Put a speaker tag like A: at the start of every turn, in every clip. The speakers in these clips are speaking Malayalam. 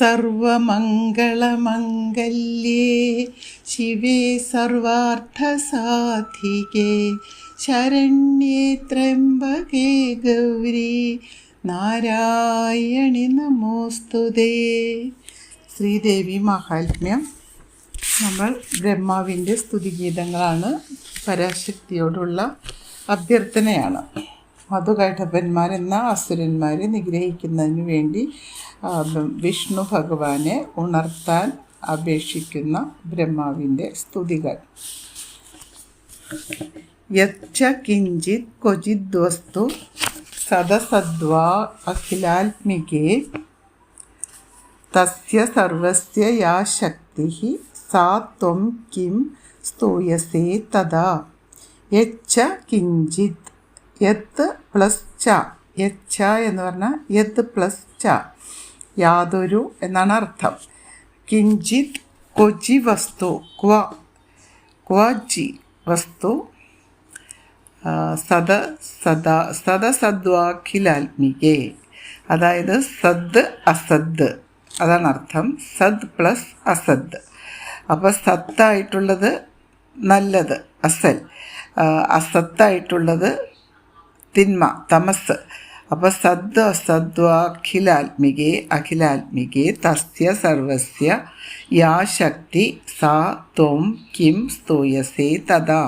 A: സർവമംഗളമംഗല്യേ. ശിവേ സർവാർത്ഥസാധികേ. ശരണ്യേ ത്രംബകേ ഗൗരി. നാരായണി നമോസ്തുതേ ശ്രീദേവി മഹാത്മ്യം. നമ്മൾ ബ്രഹ്മാവിന്റെ സ്തുതിഗീതങ്ങളാണ് പരാശക്തിയോടുള്ള അഭ്യർത്ഥനയാണ്. മധുകൈഠപ്പന്മാരെന്ന അസുരന്മാരെ നിഗ്രഹിക്കുന്നതിന് വേണ്ടി വിഷ്ണു ഭഗവാനെ ഉണർത്താൻ അപേക്ഷിക്കുന്ന ബ്രഹ്മാവിന്റെ സ്തുതികൾ. യച്ച കിഞ്ചിത് ക്വചിദ്വസ്തു സദസദ്വാ അഖിലാത്മികേ തസ്യ സർവസ്യ യാ ശക്തി സാ ത്വം കിം സ്തൂയസേ തഥാ. യച്ച കിഞ്ചിത് യത്ത് പ്ലസ് ച. യച്ച എന്ന് പറഞ്ഞാൽ യത്ത് പ്ലസ് ച. യാതൊരു എന്നാണ് അർത്ഥം. കിഞ്ചിത് കൊജി വസ്തു ക്വ ക്വജി വസ്തു ആ, സദ സദാ സദസദ്വാഖിലാത്മികേ അതായത് സദ് അസദ്. അതാണ് അർത്ഥം. സദ് പ്ലസ് അസദ്. അപ്പോൾ സത്തായിട്ടുള്ളത് നല്ലത് അസൽ. അസത്തായിട്ടുള്ളത് തിന്മ തമസ്. അപ്പോൾ സദ്വ സദ്വാഖിലാത്മികേ അഖിലാത്മികേ തസ്യ സർവസ്യ യാ ശക്തി സാ ത്വം കിം സ്തൂയസേ തഥാ.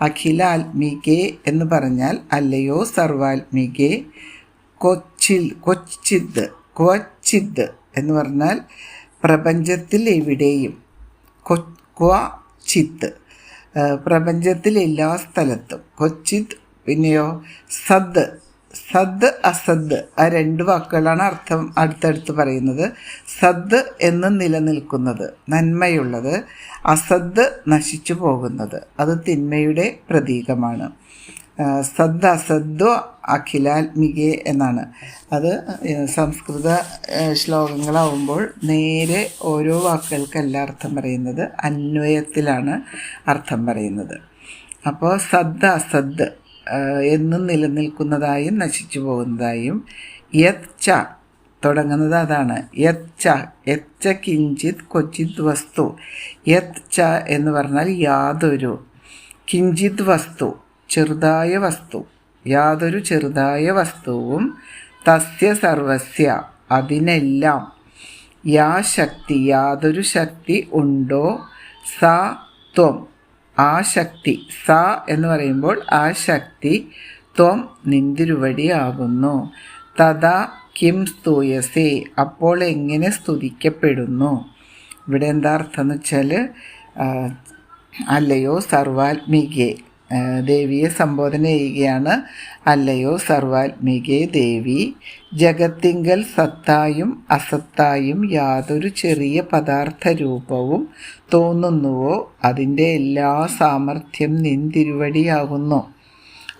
A: അഖിലാത്മികേ എന്ന് പറഞ്ഞാൽ അല്ലയോ സർവാത്മികേ കൊച്ചിൽ കൊച്ചിത് ക്വച്ചിത് എന്ന് പറഞ്ഞാൽ പ്രപഞ്ചത്തിൽ എവിടെയും കൊ- ക്വചിത്ത് ആ, പ്രപഞ്ചത്തിൽ എല്ലാ സ്ഥലത്തും കൊച്ചിത് പിന്നെയോ സദ് സദ് അസദ്. ആ രണ്ട് വാക്കുകളാണ് അർത്ഥം അടുത്തടുത്ത് പറയുന്നത്. സദ് എന്ന് നിലനിൽക്കുന്നത് നന്മയുള്ളത് അസദ് നശിച്ചു പോകുന്നത്. അത് തിന്മയുടെ പ്രതീകമാണ്. സദ് സദ് അസദ്വ അഖിലാത്മികെ എന്നാണ്. അത് സംസ്കൃത ശ്ലോകങ്ങളാവുമ്പോൾ നേരെ ഓരോ വാക്കുകൾക്കല്ല അർത്ഥം പറയുന്നത്. അന്വയത്തിലാണ് അർത്ഥം പറയുന്നത്. അപ്പോൾ സദ് അസദ് എന്നും നിലനിൽക്കുന്നതായും നശിച്ചു പോകുന്നതായും യത് ച തുടങ്ങുന്നത് അതാണ്. യത് ച യച്ച കിഞ്ചിത് കൊച്ചിത് വസ്തു. യത് ച എന്ന് പറഞ്ഞാൽ യാതൊരു. കിഞ്ചിത് വസ്തു ചെറുതായ വസ്തു. യാതൊരു ചെറുതായ വസ്തുവും തസ്യ സർവസ്യ അതിനെല്ലാം. യാ ശക്തി യാതൊരു ശക്തി ഉണ്ടോ? സ ത്വം. ആ ശക്തി സ എന്ന് പറയുമ്പോൾ ആ ശക്തി ത്വം നിന്തിരുവടിയാകുന്നു. തഥാ കിം സ്തൂയസേ അപ്പോൾ എങ്ങനെ സ്തുതിക്കപ്പെടുന്നു? ഇവിടെ എന്താ അർത്ഥം എന്ന് വെച്ചാൽ അല്ലയോ സർവാത്മികെ. ദേവിയെ സംബോധന ചെയ്യുകയാണ്. അല്ലയോ സർവാത്മികെ ദേവി ജഗത്തിങ്കൽ സത്തായും അസത്തായും യാതൊരു ചെറിയ പദാർത്ഥ രൂപവും തോന്നുന്നുവോ? അതിന്റെ എല്ലാ സാമർഥ്യം നിന്തിരുവടിയാകുന്നു.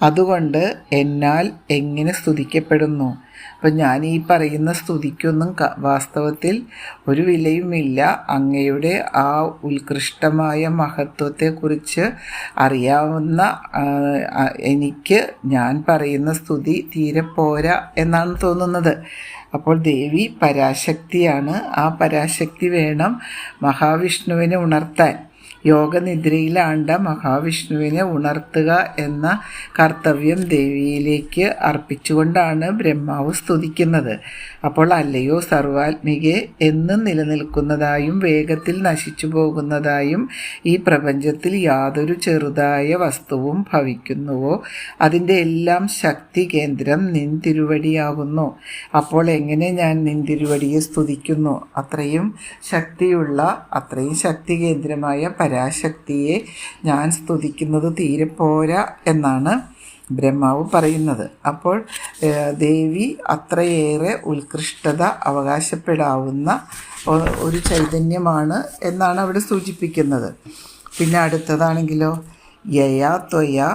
A: അതുകൊണ്ട് എന്നാൽ എങ്ങനെ സ്തുതിക്കപ്പെടുന്നു? അപ്പം ഞാൻ ഈ പറയുന്ന സ്തുതിക്കൊന്നും വാസ്തവത്തിൽ ഒരു വിലയുമില്ല. അങ്ങയുടെ ആ ഉത്കൃഷ്ടമായ മഹത്വത്തെക്കുറിച്ച് അറിയാവുന്ന എനിക്ക് ഞാൻ പറയുന്ന സ്തുതി തീരെ പോരാ എന്നാണ് തോന്നുന്നത്. അപ്പോൾ ദേവി പരാശക്തിയാണ്. ആ പരാശക്തി വേണം മഹാവിഷ്ണുവിനെ ഉണർത്താൻ. യോഗനിദ്രയിലാണ്ട മഹാവിഷ്ണുവിനെ ഉണർത്തുക എന്ന കർത്തവ്യം ദേവിയിലേക്ക് അർപ്പിച്ചുകൊണ്ടാണ് ബ്രഹ്മാവ് സ്തുതിക്കുന്നത്. അപ്പോൾ അല്ലയോ സർവാത്മികെ എന്നും നിലനിൽക്കുന്നതായും വേഗത്തിൽ നശിച്ചു പോകുന്നതായും ഈ പ്രപഞ്ചത്തിൽ യാതൊരു ചെറുതായ വസ്തുവും ഭവിക്കുന്നുവോ? അതിന്റെ എല്ലാം ശക്തി കേന്ദ്രം നിൻ തിരുവടിയാകുന്നു അപ്പോൾ എങ്ങനെ ഞാൻ നിൻ തിരുവടിയെ സ്തുതിക്കുന്നു? അത്രയും ശക്തിയുള്ള അത്രയും ശക്തി കേന്ദ്രമായ പരാശക്തിയെ ഞാൻ സ്തുതിക്കുന്നത് തീരെ പോരാ എന്നാണ് ബ്രഹ്മാവ് പറയുന്നത്. അപ്പോൾ ദേവി അത്രയേറെ ഉത്കൃഷ്ടത അവകാശപ്പെടാവുന്ന ഒരു ചൈതന്യമാണ് എന്നാണ് അവിടെ സൂചിപ്പിക്കുന്നത്. പിന്നെ അടുത്തതാണെങ്കിലോ യയാ ത്വയ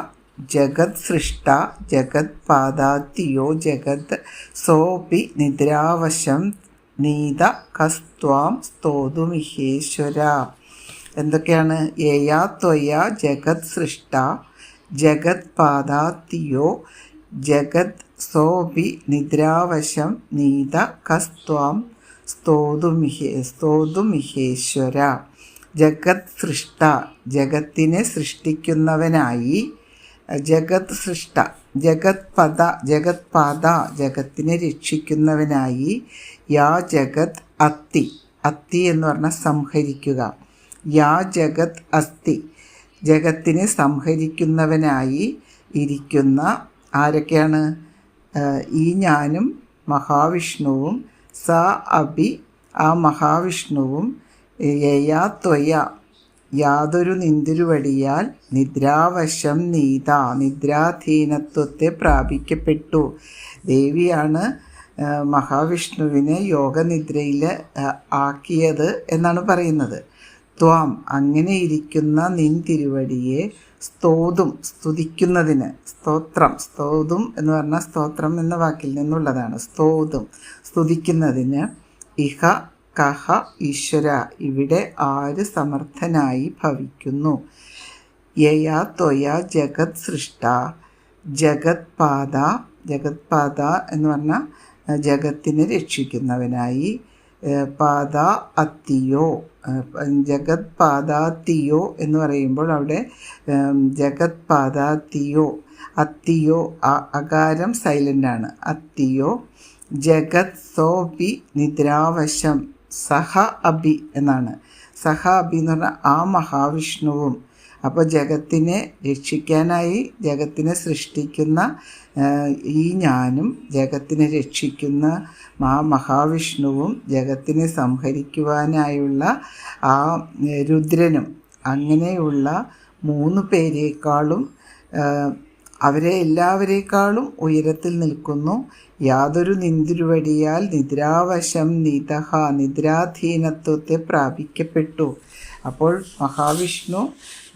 A: ജഗത് സൃഷ്ട ജഗത് പാദാത്തിയോ ജഗത് സോപി നിദ്രാവശം നീത കസ്ത്വാം സ്തോതുമിഹേശ്വര. എന്തൊക്കെയാണ്? യയാ ത്വയ ജഗത് സൃഷ്ട ജഗത് പാദാത്തിയോ ജഗത് സോപി നിദ്രാവശം നീത കസ്ത്വാം സ്തോതുമിഹേ സ്തോതുമിഹേശ്വര ജഗത് സൃഷ്ട ജഗത്തിനെ സൃഷ്ടിക്കുന്നവനായി ജഗത് സൃഷ്ട ജഗത് പദ ജഗത് പാദ ജഗത്തിനെ രക്ഷിക്കുന്നവനായി യാ ജഗത് അത്തി അത്തി എന്ന് പറഞ്ഞാൽ സംഹരിക്കുക. യാ ജഗത് അസ്തി. ജഗത്തിനെ സംഹരിക്കുന്നവനായി ഇരിക്കുന്ന ആരൊക്കെയാണ്? ഈ ഞാനും മഹാവിഷ്ണുവും സ അഭി ആ മഹാവിഷ്ണുവും യയാ ത്വയ. യാതൊരു നിന്തിരുവടിയാൽ നിദ്രാവശം നീത. നിദ്രാധീനത്വത്തെ പ്രാപിക്കപ്പെട്ടു. ദേവിയാണ് മഹാവിഷ്ണുവിനെ യോഗനിദ്രയിൽ ആക്കിയത് എന്നാണ് പറയുന്നത്. ത്വാം. അങ്ങനെ ഇരിക്കുന്ന നിൻ തിരുവടിയെ സ്തോതും സ്തുതിക്കുന്നതിന്. സ്തോത്രം. സ്തോതും എന്ന് പറഞ്ഞാൽ സ്തോത്രം എന്ന വാക്കിൽ നിന്നുള്ളതാണ്. സ്തോതും. സ്തുതിക്കുന്നതിന് ഇഹ കഹ ഈശ്വര. ഇവിടെ ആര് സമർത്ഥനായി ഭവിക്കുന്നു? യയാ ത്വയ ജഗത് സൃഷ്ട. ജഗത് പാത ജഗത് പാത എന്ന് പറഞ്ഞാൽ ജഗത്തിനെ രക്ഷിക്കുന്നവനായി പാത അത്തിയോ. ജഗത് പാദാത്തിയോ എന്ന് പറയുമ്പോൾ അവിടെ ജഗത് പാദാത്തിയോ അത്തിയോ അകാരം സൈലന്റ് ആണ്. അത്തിയോ ജഗത് സോപി നിദ്രാവശം സഹ അബി എന്നാണ്. സഹ അബി എന്ന് പറഞ്ഞാൽ ആ മഹാവിഷ്ണുവും. അപ്പോൾ ജഗത്തിനെ രക്ഷിക്കാനായി ജഗത്തിനെ സൃഷ്ടിക്കുന്ന ഈ ഞാനും ജഗത്തിനെ രക്ഷിക്കുന്ന ആ മഹാവിഷ്ണുവും ജഗത്തിനെ സംഹരിക്കുവാനായുള്ള ആ രുദ്രനും അങ്ങനെയുള്ള മൂന്ന് പേരേക്കാളും അവരെ എല്ലാവരേക്കാളും ഉയരത്തിൽ നിൽക്കുന്നു. യാതൊരു നിന്തിരുവടിയാൽ നിദ്രാവശം നിതഹ നിദ്രാധീനത്വത്തെ പ്രാപിക്കപ്പെട്ടു. അപ്പോൾ മഹാവിഷ്ണു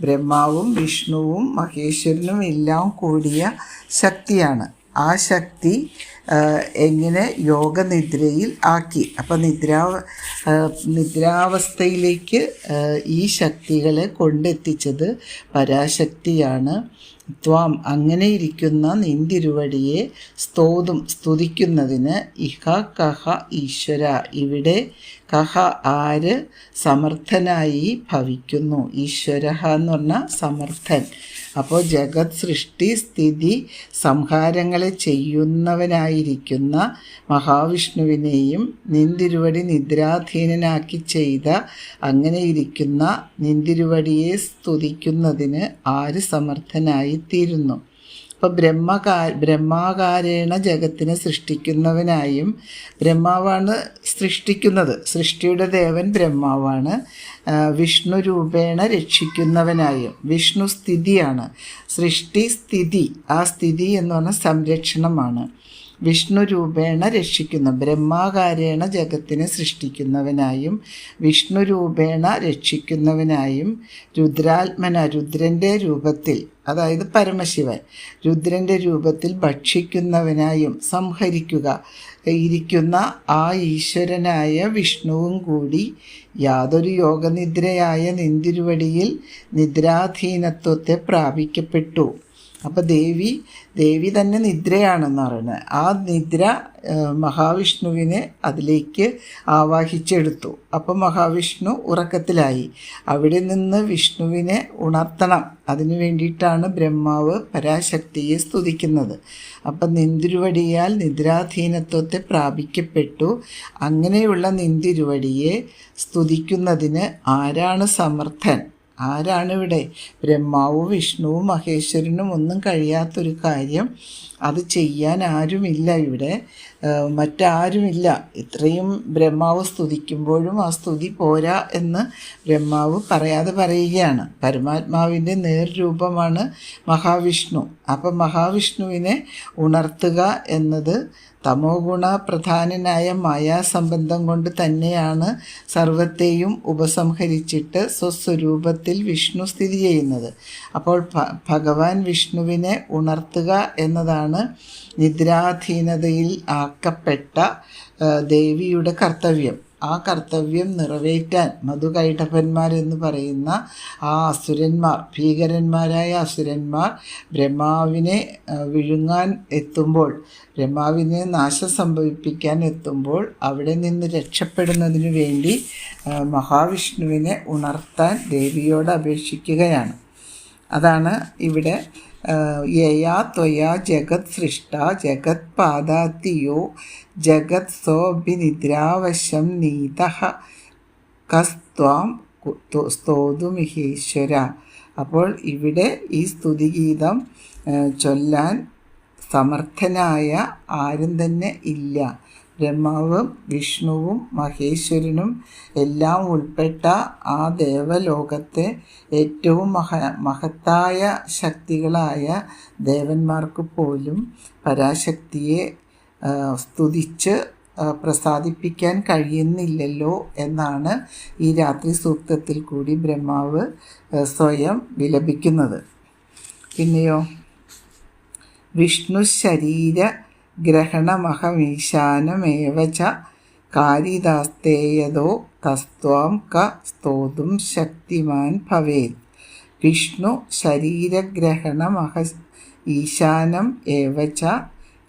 A: ബ്രഹ്മാവും വിഷ്ണുവും മഹേശ്വരനും എല്ലാം കൂടിയ ശക്തിയാണ്. ആ ശക്തി എങ്ങനെ യോഗനിദ്രയിൽ ആക്കി. അപ്പം നിദ്രാ നിദ്രാവസ്ഥയിലേക്ക് ഈ ശക്തികളെ കൊണ്ടെത്തിച്ചത് പരാശക്തിയാണ്. ത്വാം അങ്ങനെ ഇരിക്കുന്ന നിന്തിരുവടിയെ സ്തോതും സ്തുതിക്കുന്നതിന് ഇഹ കഹ ഈശ്വര. ഇവിടെ കഹ ആര് സമർത്ഥനായി ഭവിക്കുന്നു. ഈശ്വര എന്ന് പറഞ്ഞാൽ സമർത്ഥൻ. അപ്പോൾ ജഗത് സൃഷ്ടി സ്ഥിതി സംഹാരങ്ങളെ ചെയ്യുന്നവനായിരിക്കുന്ന മഹാവിഷ്ണുവിനെയും നിന്തിരുവടി നിദ്രാധീനനാക്കി ചെയ്ത അങ്ങനെയിരിക്കുന്ന നിന്തിരുവടിയെ സ്തുതിക്കുന്നതിന് ആര് സമർത്ഥനായിത്തീരുന്നു? അപ്പോൾ ബ്രഹ്മകാ ബ്രഹ്മാകാരേണ ജഗത്തിനെ സൃഷ്ടിക്കുന്നവനായും ബ്രഹ്മാവാണ് സൃഷ്ടിക്കുന്നത്. സൃഷ്ടിയുടെ ദേവൻ ബ്രഹ്മാവാണ്. വിഷ്ണു രൂപേണ രക്ഷിക്കുന്നവനായും. വിഷ്ണു സ്ഥിതിയാണ്. സൃഷ്ടി സ്ഥിതി. ആ സ്ഥിതി എന്ന് പറഞ്ഞാൽ സംരക്ഷണമാണ്. വിഷ്ണു രൂപേണ രക്ഷിക്കുന്ന. ബ്രഹ്മാകാരേണ ജഗത്തിനെ സൃഷ്ടിക്കുന്നവനായും വിഷ്ണു രൂപേണ രക്ഷിക്കുന്നവനായും രുദ്രാത്മന രുദ്രന്റെ രൂപത്തിൽ അതായത് പരമശിവൻ രുദ്രന്റെ രൂപത്തിൽ ഭക്ഷിക്കുന്നവനായും സംഹരിക്കുക. ഇരിക്കുന്ന ആ ഈശ്വരനായ വിഷ്ണുവും കൂടി യാതൊരു യോഗനിദ്രയായ നിന്തിരുവടിയിൽ നിദ്രാധീനത്വത്തെ പ്രാപിക്കപ്പെട്ടു. അപ്പോൾ ദേവി ദേവി തന്നെ നിദ്രയാണെന്ന് പറയുന്നത് ആ നിദ്ര മഹാവിഷ്ണുവിനെ അതിലേക്ക് ആവാഹിച്ചെടുത്തു. അപ്പം മഹാവിഷ്ണു ഉറക്കത്തിലായി. അവിടെ നിന്ന് വിഷ്ണുവിനെ ഉണർത്തണം. അതിനു വേണ്ടിയിട്ടാണ് ബ്രഹ്മാവ് പരാശക്തിയെ സ്തുതിക്കുന്നത്. അപ്പം നിന്തിരുവടിയാൽ നിദ്രാധീനത്വത്തെ പ്രാപിക്കപ്പെട്ടു. അങ്ങനെയുള്ള നിന്തിരുവടിയെ സ്തുതിക്കുന്നതിന് ആരാണ് സമർത്ഥൻ? ആരാണ് ഇവിടെ ബ്രഹ്മാവും വിഷ്ണുവും മഹേശ്വരനും ഒന്നും കഴിയാത്തൊരു കാര്യം അത് ചെയ്യാൻ ആരുമില്ല ഇവിടെ. മറ്റാരുമില്ല. ഇത്രയും ബ്രഹ്മാവ് സ്തുതിക്കുമ്പോഴും ആ സ്തുതി പോരാ എന്ന് ബ്രഹ്മാവ് പറയാതെ പറയുകയാണ്. പരമാത്മാവിന്റെ നേർരൂപമാണ് മഹാവിഷ്ണു. അപ്പം മഹാവിഷ്ണുവിനെ ഉണർത്തുക എന്നത് തമോ ഗുണ പ്രധാനനായ മായാസംബന്ധം കൊണ്ട് തന്നെയാണ് സർവത്തെയും ഉപസംഹരിച്ചിട്ട് സ്വസ്വരൂപത്തിൽ വിഷ്ണു സ്ഥിതി ചെയ്യുന്നത്. അപ്പോൾ ഭഗവാൻ വിഷ്ണുവിനെ ഉണർത്തുക എന്നതാണ് നിദ്രാധീനതയിൽ ആക്കപ്പെട്ട ദേവിയുടെ കർത്തവ്യം. ആ കർത്തവ്യം നിറവേറ്റാൻ മധുകൈഠപ്പന്മാരെന്ന് പറയുന്ന ആ അസുരന്മാർ ഭീകരന്മാരായ അസുരന്മാർ ബ്രഹ്മാവിനെ വിഴുങ്ങാൻ എത്തുമ്പോൾ ബ്രഹ്മാവിനെ നാശം സംഭവിപ്പിക്കാൻ എത്തുമ്പോൾ അവിടെ നിന്ന് രക്ഷപ്പെടുന്നതിന് വേണ്ടി മഹാവിഷ്ണുവിനെ ഉണർത്താൻ ദേവിയോട് അപേക്ഷിക്കുകയാണ്. അതാണ് ഇവിടെ യയാ ത്വയാ ജഗത് സൃഷ്ട ജഗത് പാദാത്തിയോ ജഗത് സോഭിനിദ്രാവശം നീത കസ്ത്വാം സ്തോതുമിഹേശ്വര അപ്പോൾ ഇവിടെ ഈ സ്തുതിഗീതം ചൊല്ലാൻ സമർത്ഥനായ ആരും തന്നെ ഇല്ല. ബ്രഹ്മാവും വിഷ്ണുവും മഹേശ്വരനും എല്ലാം ഉൾപ്പെട്ട ആ ദേവലോകത്തെ ഏറ്റവും മഹ മഹത്തായ ശക്തികളായ ദേവന്മാർക്ക് പോലും പരാശക്തിയെ സ്തുതിച്ച് പ്രസാദിപ്പിക്കാൻ കഴിയുന്നില്ലല്ലോ എന്നാണ് ഈ രാത്രി സൂക്തത്തിൽ കൂടി ബ്രഹ്മാവ് സ്വയം വിലപിക്കുന്നത്. പിന്നെയോ? വിഷ്ണു ശരീര ഗ്രഹണമഹമീശാനമേവ കാരിദാസ്തേയതോ തസ്ത്വാം ക സ്തോതും ശക്തിമാൻ ഭവേത്. വിഷ്ണു ശരീരഗ്രഹണമഹ ഈശാനം ഏവ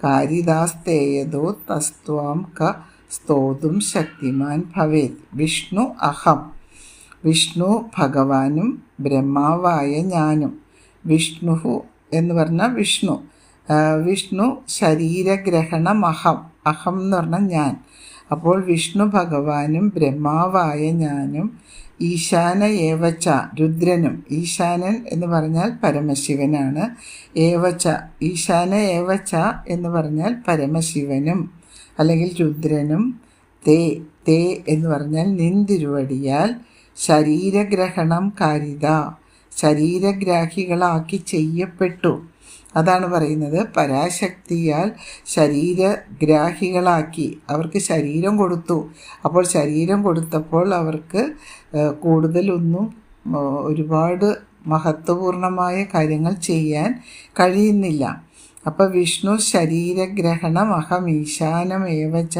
A: കാരിദാസ്തേയതോ തസ്ത്വാം ക സ്തോതും ശക്തിമാൻ ഭവേത്. വിഷ്ണു അഹം വിഷ്ണു ഭഗവാനും ബ്രഹ്മാവായ ഞാനും. വിഷ്ണു എന്ന് പറഞ്ഞാൽ വിഷ്ണു. വിഷ്ണു ശരീരഗ്രഹണം അഹം. അഹം എന്ന് പറഞ്ഞാൽ ഞാൻ. അപ്പോൾ വിഷ്ണു ഭഗവാനും ബ്രഹ്മാവായ ഞാനും ഈശാന ഏവച്ച രുദ്രനും. ഈശാനൻ എന്ന് പറഞ്ഞാൽ പരമശിവനാണ്. ഏവച്ച ഈശാന ഏവച്ച എന്ന് പറഞ്ഞാൽ പരമശിവനും. അല്ലെങ്കിൽ രുദ്രനും. തേ തേ എന്ന് പറഞ്ഞാൽ നിന്തിരുവടിയാൽ ശരീരഗ്രഹണം കാരിത. ശരീരഗ്രാഹികളാക്കി ചെയ്യപ്പെട്ടു. അതാണ് പറയുന്നത്. പരാശക്തിയാൽ ശരീരഗ്രാഹികളാക്കി. അവർക്ക് ശരീരം കൊടുത്തു. അപ്പോൾ ശരീരം കൊടുത്തപ്പോൾ അവർക്ക് കൂടുതലൊന്നും ഒരുപാട് മഹത്വപൂർണമായ കാര്യങ്ങൾ ചെയ്യാൻ കഴിയുന്നില്ല. അപ്പോൾ വിഷ്ണു ശരീരഗ്രഹണം അഹം ഈശാനമേവച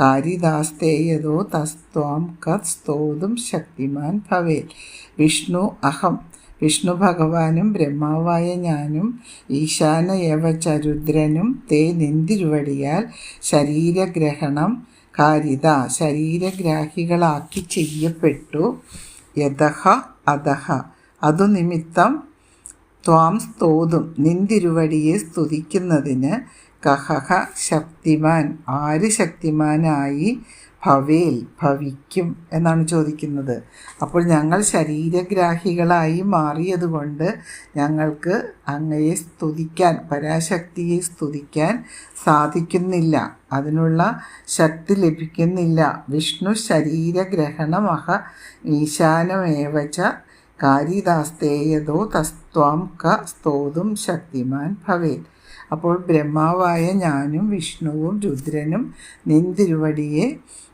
A: കാരിദാസ്തേയതോ തസ്ത്വാം കത് സ്തോതും ശക്തിമാൻ ഭവേൽ വിഷ്ണു അഹം വിഷ്ണു ഭഗവാനും ബ്രഹ്മാവായ ഞാനും ഈശാന ഏവച ചരുദ്രനും തേ നിന്തിരുവടിയാൽ ശരീരഗ്രഹണം കാരിത ശരീരഗ്രാഹികളാക്കി ചെയ്യപ്പെട്ടു. യഥഹ അധഹ. അതു നിമിത്തം ത്വാം സ്തോതും നിന്തിരുവടിയെ സ്തുതിക്കുന്നതിന് കഹഹ ശക്തിമാൻ. ആര് ശക്തിമാനായി? ഭവേൽ ഭവിക്കും എന്നാണ് ചോദിക്കുന്നത്. അപ്പോൾ ഞങ്ങൾ ശരീരഗ്രാഹികളായി മാറിയതുകൊണ്ട് ഞങ്ങൾക്ക് അങ്ങയെ സ്തുതിക്കാൻ പരാശക്തിയെ സ്തുതിക്കാൻ സാധിക്കുന്നില്ല. അതിനുള്ള ശക്തി ലഭിക്കുന്നില്ല. വിഷ്ണു ശരീരഗ്രഹണമഹ ഈശാനമേവച്ച കാരിദാസ്തേയതോ തസ്ത്വാം ക സ്തോതും ശക്തിമാൻ ഭവേൽ. അപ്പോൾ ബ്രഹ്മാവായ ഞാനും വിഷ്ണുവും രുദ്രനും നിന്തിരുവടിയെ ഏഹ്,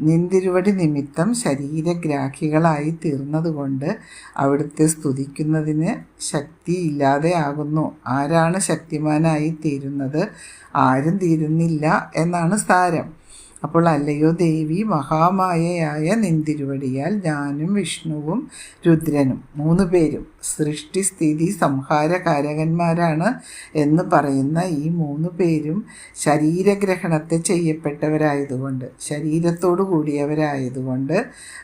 A: നിന്തിരുവടി നിമിത്തം ശരീരഗ്രാഹികളായി തീർന്നതുകൊണ്ട് അവിടുത്തെ സ്തുതിക്കുന്നതിന് ശക്തിയില്ലാതെ ആകുന്നു. ആരാണ് ശക്തിമാനായി തീരുന്നത്? ആരും തീരുന്നില്ല എന്നാണ് സാരം. അപ്പോൾ അല്ലയോ ദേവി മഹാമായയായ നിന്തിരുവടിയാൽ ഞാനും വിഷ്ണുവും രുദ്രനും. മൂന്ന് പേരും സൃഷ്ടിസ്ഥിതി സംഹാരകാരകന്മാരാണ് എന്ന് പറയുന്ന ഈ മൂന്ന് പേരും ശരീരഗ്രഹണത്തെ ചെയ്യപ്പെട്ടവരായതുകൊണ്ട് ശരീരത്തോടു കൂടിയവരായതുകൊണ്ട്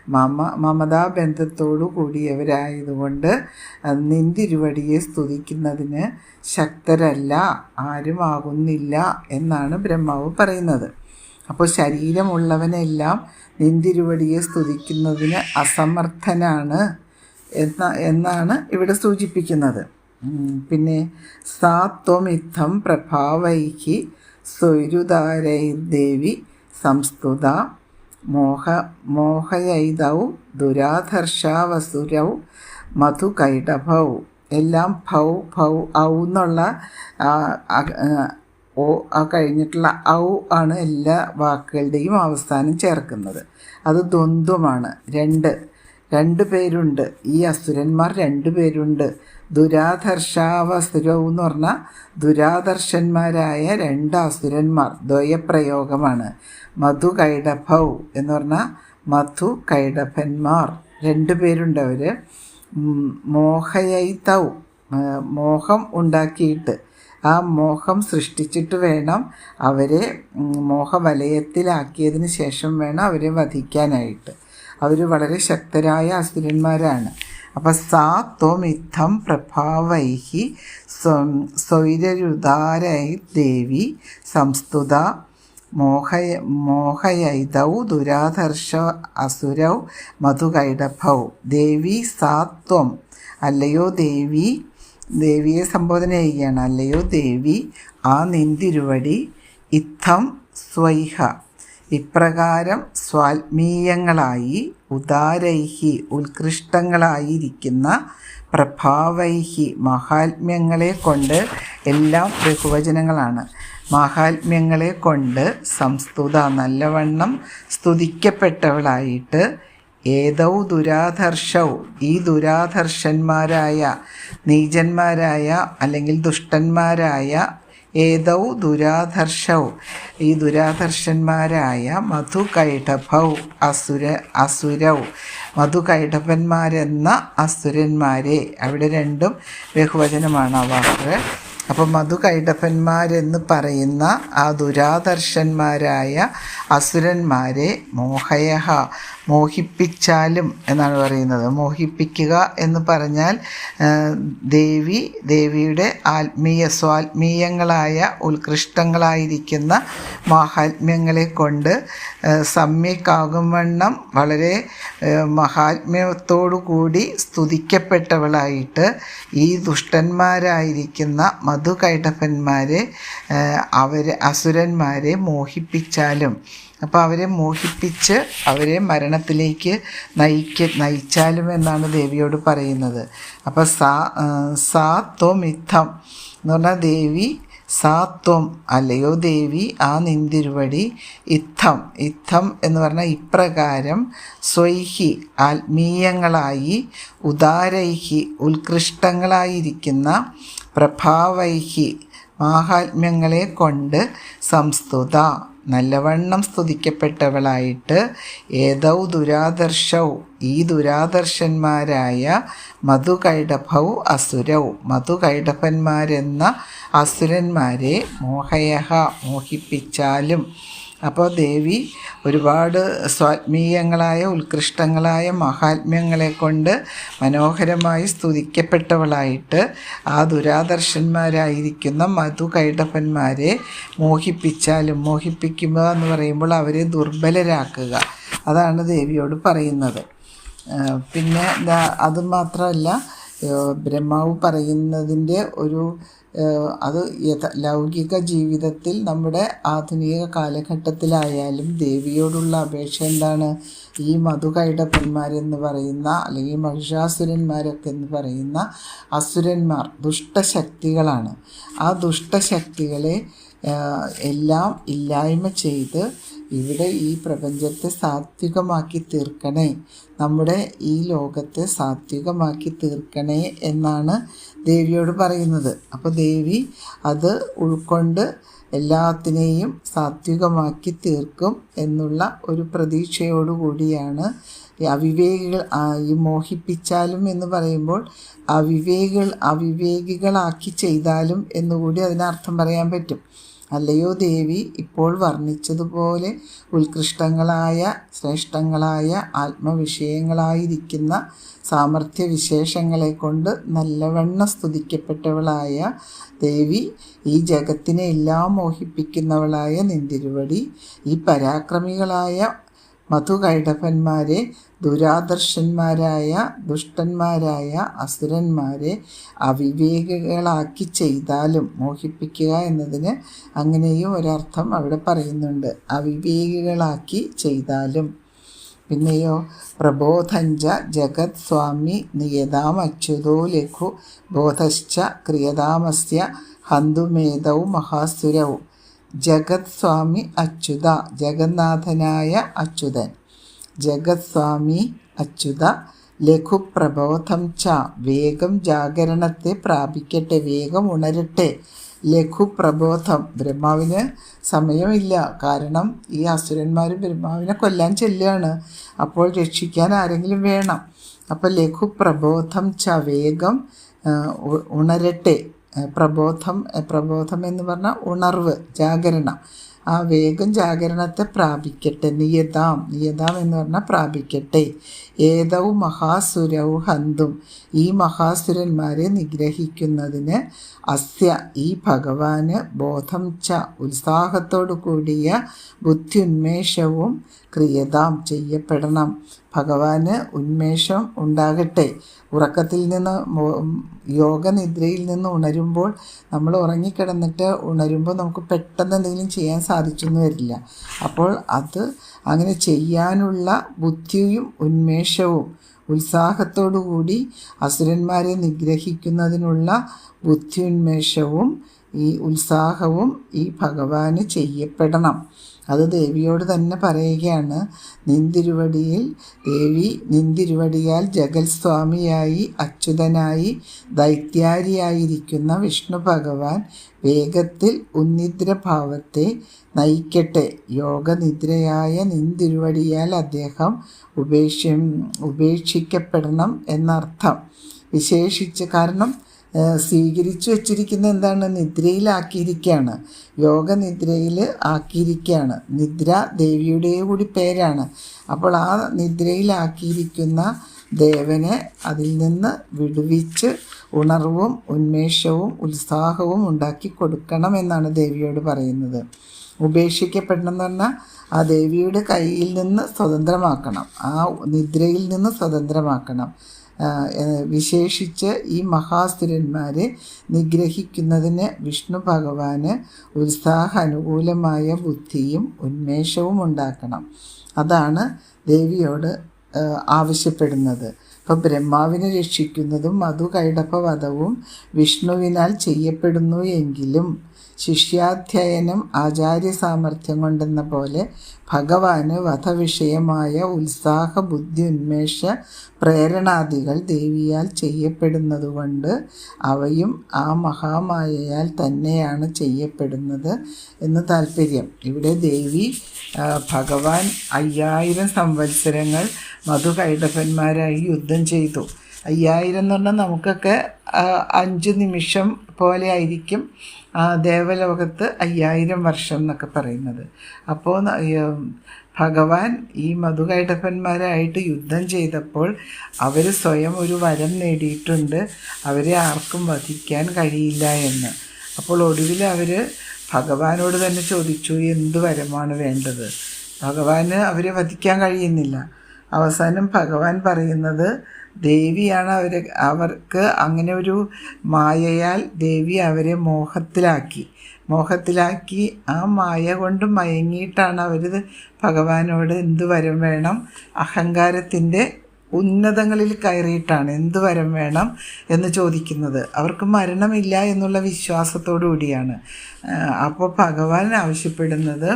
A: മമ ബന്ധത്തോടു കൂടിയവരായതുകൊണ്ട് നിന്തിരുവടിയെ സ്തുതിക്കുന്നതിന് ശക്തരല്ല ആരുമാകുന്നില്ല എന്നാണ് ബ്രഹ്മാവ് പറയുന്നത്. അപ്പോൾ ശരീരമുള്ളവനെല്ലാം നിന്തിരുവടിയെ സ്തുതിക്കുന്നതിന് അസമർത്ഥനാണ് എന്ന എന്നാണ് ഇവിടെ സൂചിപ്പിക്കുന്നത്. പിന്നെ സാത്വമിത്തം പ്രഭാവൈഹി സ്വൈരുതാരൈർദേവി സംസ്തുത മോഹ മോഹയൈതൗ ദുരാധർഷാവസുരൗ മധുകൈടഭൗ. എല്ലാം ഭൗ ഭൗ ഔ എന്നുള്ള ഓ ആ കഴിഞ്ഞിട്ടുള്ള ഔ ആണ് എല്ലാ വാക്കുകളുടെയും അവസാനം ചേർക്കുന്നത്. അത് ദ്വന്ദ്വമാണ്. രണ്ട് രണ്ട് പേരുണ്ട്. ഈ അസുരന്മാർ രണ്ട് പേരുണ്ട്. ദുരാദർശാവസുരവും എന്ന് പറഞ്ഞാൽ ദുരാദർശന്മാരായ രണ്ട് അസുരന്മാർ. ദ്വയപ്രയോഗമാണ്. മധു കൈഡഭൗ എന്ന് പറഞ്ഞാൽ മധു കൈഡഭന്മാർ. രണ്ട് പേരുണ്ട് അവർ മോഹയൈതൗ. മോഹം ഉണ്ടാക്കിയിട്ട്. ആ മോഹം സൃഷ്ടിച്ചിട്ട് വേണം അവരെ മോഹവലയത്തിലാക്കിയതിന് ശേഷം വേണം അവരെ വധിക്കാനായിട്ട്. അവർ വളരെ ശക്തരായ അസുരന്മാരാണ്. അപ്പം സാ ത്വമിത്തം പ്രഭാവൈഹി സ്വൈരരുദാരൈ ദേവി സംസ്തുത മോഹയ മോഹയൈതൗ ദുരാധർഷ അസുരൗ മധുകൈഡഭൗ ദേവി സാത്വം അല്ലയോ ദേവി ദേവിയെ സംബോധന ചെയ്യുകയാണ്. അല്ലയോ ദേവി ആ നിന്തിരുവടി ഇത്തം സ്വൈഹ. ഇപ്രകാരം സ്വാത്മീയങ്ങളായി ഉദാരൈഹി ഉത്കൃഷ്ടങ്ങളായിരിക്കുന്ന പ്രഭാവൈഹി മഹാത്മ്യങ്ങളെ കൊണ്ട് എല്ലാം ബഹുവചനങ്ങളാണ്. മഹാത്മ്യങ്ങളെ കൊണ്ട് സംസ്തുത നല്ലവണ്ണം സ്തുതിക്കപ്പെട്ടവളായിട്ട് ഏതൗ ദുരാധർഷൗ. ഈ ദുരാധർഷന്മാരായ നീചന്മാരായ അല്ലെങ്കിൽ ദുഷ്ടന്മാരായ ഏതൗ ദുരാധർഷൗ. ഈ ദുരാധർഷന്മാരായ മധുകൈഠഭൗ അസുര അസുരൗ. മധുകൈഠഭന്മാരെന്ന അസുരന്മാരെ. അവിടെ രണ്ടും ബഹുവചനമാണ് ആ വാക്ക്. അപ്പം മധുകൈടഭന്മാരെന്ന് പറയുന്ന ആ ദുരാദർശന്മാരായ അസുരന്മാരെ മോഹയഹ മോഹിപ്പിച്ചാലും എന്നാണ് പറയുന്നത്. മോഹിപ്പിക്കുക എന്ന് പറഞ്ഞാൽ ദേവി ദേവിയുടെ ആത്മീയ സ്വാത്മീയങ്ങളായ ഉത്കൃഷ്ടങ്ങളായിരിക്കുന്ന മഹാത്മ്യങ്ങളെ കൊണ്ട് സമ്യക്കാകും വളരെ മഹാത്മ്യത്തോടു കൂടി സ്തുതിക്കപ്പെട്ടവളായിട്ട് ഈ ദുഷ്ടന്മാരായിരിക്കുന്ന മധുകൈടപ്പന്മാരെ അവരെ അസുരന്മാരെ മോഹിപ്പിച്ചാലും അപ്പോൾ അവരെ മോഹിപ്പിച്ച് അവരെ മരണത്തിലേക്ക് നയിക്ക നയിച്ചാലും എന്നാണ് ദേവിയോട് പറയുന്നത്. അപ്പോൾ സാ സാ ത്വം ഇത്തം എന്ന് പറഞ്ഞാൽ ദേവി സാ ത്വം അല്ലയോ ദേവി ആ നിന്തിരുവടി ഇത്തം ഇത്തം എന്ന് പറഞ്ഞാൽ ഇപ്രകാരം സ്വൈഹി ആത്മീയങ്ങളായി ഉദാരൈഹി ഉത്കൃഷ്ടങ്ങളായിരിക്കുന്ന പ്രഭാവൈഹി മാഹാത്മ്യങ്ങളെ കൊണ്ട് സംസ്തുത. നല്ലവണ്ണം സ്തുതിക്കപ്പെട്ടവളായിട്ട് ഏതൗ ദുരാദർശൗ. ഈ ദുരാദർശന്മാരായ മധുകൈഡഭൗ അസുരൗ. മധുകൈഡഭന്മാരെന്ന അസുരന്മാരെ മോഹയഹ മോഹിപ്പിച്ചാലും അപ്പോൾ ദേവി ഒരുപാട് സ്വാത്മീയങ്ങളായ ഉത്കൃഷ്ടങ്ങളായ മഹാത്മ്യങ്ങളെ കൊണ്ട് മനോഹരമായി സ്തുതിക്കപ്പെട്ടവളായിട്ട് ആ ദുരാദർശന്മാരായിരിക്കുന്ന മധു കൈടപ്പന്മാരെ മോഹിപ്പിച്ചാലും മോഹിപ്പിക്കുക എന്ന് പറയുമ്പോൾ അവരെ ദുർബലരാക്കുക. അതാണ് ദേവിയോട് പറയുന്നത്. പിന്നെ അത് മാത്രമല്ല ബ്രഹ്മാവ് പറയുന്നതിന്റെ ഒരു അത് ലൗകിക ജീവിതത്തിൽ നമ്മുടെ ആധുനിക കാലഘട്ടത്തിലായാലും ദേവിയോടുള്ള അപേക്ഷ എന്താണ്? ഈ മധുകൈടപ്പന്മാരെന്ന് പറയുന്ന അല്ലെങ്കിൽ മഹിഷാസുരന്മാരൊക്കെ എന്ന് പറയുന്ന അസുരന്മാർ ദുഷ്ടശക്തികളാണ്. ആ ദുഷ്ടശക്തികളെ എല്ലാം ഇല്ലായ്മ ചെയ്ത് ഇവിടെ ഈ പ്രപഞ്ചത്തെ സാത്വികമാക്കി തീർക്കണേ. നമ്മുടെ ഈ ലോകത്തെ സാത്വികമാക്കി തീർക്കണേ എന്നാണ് ദേവിയോട് പറയുന്നത്. അപ്പോൾ ദേവി അത് ഉൾക്കൊണ്ട് എല്ലാത്തിനെയും സാത്വികമാക്കി തീർക്കും എന്നുള്ള ഒരു പ്രതീക്ഷയോടുകൂടിയാണ് അവിവേകികൾ ഈ മോഹിപ്പിച്ചാലും എന്ന് പറയുമ്പോൾ അവിവേകികൾ അവിവേകികളാക്കി ചെയ്താലും എന്നുകൂടി അതിനർത്ഥം പറയാൻ പറ്റും. അല്ലയോ ദേവി ഇപ്പോൾ വർണിച്ചതുപോലെ ഉത്കൃഷ്ടങ്ങളായ ശ്രേഷ്ഠങ്ങളായ ആത്മവിഷയങ്ങളായിരിക്കുന്ന സാമർഥ്യ വിശേഷങ്ങളെ കൊണ്ട് നല്ലവണ്ണം സ്തുതിക്കപ്പെട്ടവളായ ദേവി ഈ ജഗത്തിനെ എല്ലാം മോഹിപ്പിക്കുന്നവളായ നിന്തിരുവടി ഈ പരാക്രമികളായ മധുകൈടഭന്മാരെ ദുരാദർശന്മാരായ ദുഷ്ടന്മാരായ അസുരന്മാരെ അവിവേകികളാക്കി ചെയ്താലും മോഹിപ്പിക്കുക എന്നതിന് അങ്ങനെയും ഒരർത്ഥം അവിടെ പറയുന്നുണ്ട്. അവിവേകികളാക്കി ചെയ്താലും. പിന്നെയോ പ്രബോധഞ്ച ജഗത് സ്വാമി നിയതാം അച്യുതോ ലഘു ബോധശ്ച ക്രിയതാമസ്യ ഹന്തുമേധവും മഹാസുരവും ജഗത് സ്വാമി അച്യുത ജഗന്നാഥനായ അച്യുതൻ. ജഗത് സ്വാമി അച്യുത ലഘുപ്രബോധം ച വേഗം ജാഗരണത്തെ പ്രാപിക്കട്ടെ വേഗം ഉണരട്ടെ ലഘുപ്രബോധം. ബ്രഹ്മാവിന് സമയമില്ല. കാരണം ഈ അസുരന്മാരും ബ്രഹ്മാവിനെ കൊല്ലാൻ ചെല്ലുകയാണ്. അപ്പോൾ രക്ഷിക്കാൻ ആരെങ്കിലും വേണം. അപ്പോൾ ലഘുപ്രബോധം ച വേഗം ഉണരട്ടെ. പ്രബോധം പ്രബോധം എന്ന് പറഞ്ഞാൽ ഉണർവ് ജാഗരണം. ആ വേഗം ജാഗരണത്തെ പ്രാപിക്കട്ടെ നിയതാം നിയതാം എന്ന് പറഞ്ഞാൽ പ്രാപിക്കട്ടെ. ഏതവും മഹാസുരവും ഹന്തും. ഈ മഹാസുരന്മാരെ നിഗ്രഹിക്കുന്നതിന് അസ്യ ഈ ഭഗവാന് ബോധം ച ഉത്സാഹത്തോടു കൂടിയ ബുദ്ധിയുന്മേഷവും ക്രിയതാം ചെയ്യപ്പെടണം. ഭഗവാന് ഉന്മേഷം ഉണ്ടാകട്ടെ. ഉറക്കത്തിൽ നിന്ന് യോഗനിദ്രയിൽ നിന്ന് ഉണരുമ്പോൾ നമ്മൾ ഉറങ്ങിക്കിടന്നിട്ട് ഉണരുമ്പോൾ നമുക്ക് പെട്ടെന്ന് എന്തെങ്കിലും ചെയ്യാൻ സാധിച്ചെന്ന് വരില്ല. അപ്പോൾ അത് അങ്ങനെ ചെയ്യാനുള്ള ബുദ്ധിയും ഉന്മേഷവും ഉത്സാഹത്തോടു കൂടി അസുരന്മാരെ നിഗ്രഹിക്കുന്നതിനുള്ള ബുദ്ധിയുന്മേഷവും ഈ ഉത്സാഹവും ഈ ഭഗവാന് ചെയ്യപ്പെടണം. അത് ദേവിയോട് തന്നെ പറയുകയാണ്. നിന്തിരുവടിയിൽ ദേവി നിന്തിരുവടിയാൽ ജഗൽ സ്വാമിയായി അച്യുതനായി ദൈത്യാരിയായിരിക്കുന്ന വിഷ്ണു ഭഗവാൻ വേഗത്തിൽ ഉന്നിദ്രഭാവത്തെ നയിക്കട്ടെ. യോഗനിദ്രയായ നിന്തിരുവടിയാൽ അദ്ദേഹം ഉപേക്ഷ ഉപേക്ഷിക്കപ്പെടണം എന്നർത്ഥം. വിശേഷിച്ച് കാരണം സ്വീകരിച്ചു വച്ചിരിക്കുന്ന എന്താണ്? നിദ്രയിലാക്കിയിരിക്കുകയാണ് യോഗനിദ്രയിൽ ആക്കിയിരിക്കുകയാണ് നിദ്ര ദേവിയുടെ കൂടി പേരാണ്. അപ്പോൾ ആ നിദ്രയിലാക്കിയിരിക്കുന്ന ദേവനെ അതിൽ നിന്ന് വിടുവിച്ച് ഉണർവും ഉന്മേഷവും ഉത്സാഹവും ഉണ്ടാക്കി കൊടുക്കണം എന്നാണ് ദേവിയോട് പറയുന്നത്. ഉപേക്ഷിക്കപ്പെടണം എന്ന് പറഞ്ഞാൽ ആ ദേവിയുടെ കയ്യിൽ നിന്ന് സ്വതന്ത്രമാക്കണം. ആ നിദ്രയിൽ നിന്ന് സ്വതന്ത്രമാക്കണം. വിശേഷിച്ച് ഈ മഹാസ്ഥിരന്മാരെ നിഗ്രഹിക്കുന്നതിന് വിഷ്ണു ഭഗവാന് ഉത്സാഹ അനുകൂലമായ ബുദ്ധിയും ഉന്മേഷവും ഉണ്ടാക്കണം. അതാണ് ദേവിയോട് ആവശ്യപ്പെടുന്നത്. അപ്പോൾ ബ്രഹ്മാവിനെ രക്ഷിക്കുന്നതും മധു കൈടപ്പ വധവും വിഷ്ണുവിനാൽ ചെയ്യപ്പെടുന്നു എങ്കിലും ശിഷ്യാധ്യയനം ആചാര്യ സാമർഥ്യം കൊണ്ടെന്ന പോലെ ഭഗവാന് വധവിഷയമായ ഉത്സാഹ ബുദ്ധി ഉന്മേഷ പ്രേരണാദികൾ ദേവിയാൽ ചെയ്യപ്പെടുന്നതുകൊണ്ട് അവയും ആ മഹാമായയാൽ തന്നെയാണ് ചെയ്യപ്പെടുന്നത് എന്ന് താല്പര്യം ഇവിടെ ദേവി ഭഗവാൻ അയ്യായിരം സംവത്സരങ്ങൾ മധുകൈടഭന്മാരായി യുദ്ധം ചെയ്തു. അയ്യായിരം എന്ന് പറഞ്ഞാൽ നമുക്കൊക്കെ അഞ്ച് നിമിഷം പോലെ ആയിരിക്കും ദേവലോകത്ത് അയ്യായിരം വർഷം എന്നൊക്കെ പറയുന്നത്. അപ്പോൾ ഭഗവാൻ ഈ മധുകൈടപ്പന്മാരായിട്ട് യുദ്ധം ചെയ്തപ്പോൾ അവർ സ്വയം ഒരു വരം നേടിയിട്ടുണ്ട്. അവരെ ആർക്കും വധിക്കാൻ കഴിയില്ല എന്ന്. അപ്പോൾ ഒടുവിൽ അവർ ഭഗവാനോട് തന്നെ ചോദിച്ചു എന്ത് വരമാണ് വേണ്ടത്? ഭഗവാന് അവരെ വധിക്കാൻ കഴിയുന്നില്ല. അവസാനം ഭഗവാൻ പറയുന്നത് ദേവിയാണ് അവർ അവർക്ക് അങ്ങനെ ഒരു മായയാൽ ദേവി അവരെ മോഹത്തിലാക്കി. മോഹത്തിലാക്കി ആ മായ കൊണ്ട് മയങ്ങിയിട്ടാണ് അവർ ഭഗവാനോട് എന്തു വരം വേണം അഹങ്കാരത്തിന്റെ ഉന്നതങ്ങളിൽ കയറിയിട്ടാണ് എന്ത് വരം വേണം എന്ന് ചോദിക്കുന്നത്. അവർക്ക് മരണമില്ല എന്നുള്ള വിശ്വാസത്തോടു കൂടിയാണ്. അപ്പോൾ ഭഗവാൻ ആവശ്യപ്പെടുന്നത്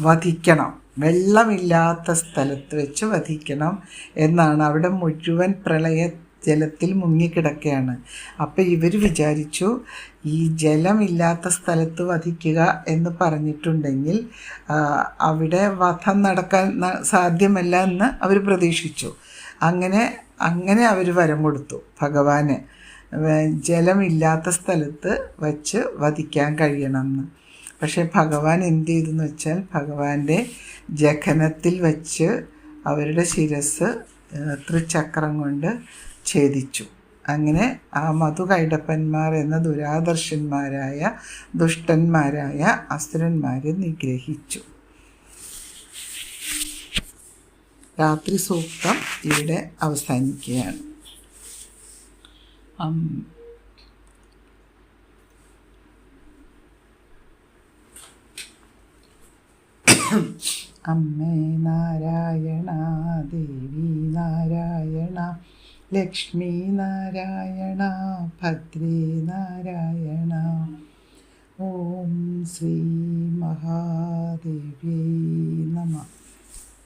A: വധിക്കണം. വെള്ളമില്ലാത്ത സ്ഥലത്ത് വെച്ച് വധിക്കണം എന്നാണ്. അവിടെ മുഴുവൻ പ്രളയ ജലത്തിൽ മുങ്ങിക്കിടക്കുകയാണ് അപ്പോൾ ഇവർ വിചാരിച്ചു ഈ ജലമില്ലാത്ത സ്ഥലത്ത് വധിക്കുക എന്ന് പറഞ്ഞിട്ടുണ്ടെങ്കിൽ അവിടെ വധം നടക്കാൻ സാധ്യമല്ല എന്ന് അവർ പ്രതീക്ഷിച്ചു. അങ്ങനെ അങ്ങനെ അവർ വരം കൊടുത്തു ഭഗവാന്. ജലമില്ലാത്ത സ്ഥലത്ത് വച്ച് വധിക്കാൻ കഴിയണമെന്ന് പക്ഷേ ഭഗവാൻ എന്ത് ചെയ്തെന്ന് വെച്ചാൽ ഭഗവാന്റെ ജഖനത്തിൽ വച്ച് അവരുടെ ശിരസ് ത്രിചക്രം കൊണ്ട് ഛേദിച്ചു. അങ്ങനെ ആ മധുകൈടപ്പന്മാർ എന്ന ദുരാദർശന്മാരായ ദുഷ്ടന്മാരായ അസുരന്മാരെ നിഗ്രഹിച്ചു. രാത്രി സൂക്തം ഇവിടെ അവസാനിക്കുകയാണ്. അമ്മേ നാരായണ ദേവി നാരായണ ലക്ഷ്മി നാരായണ ഭദ്രേ നാരായണ. ഓം ശ്രീ മഹാദേവി നമ.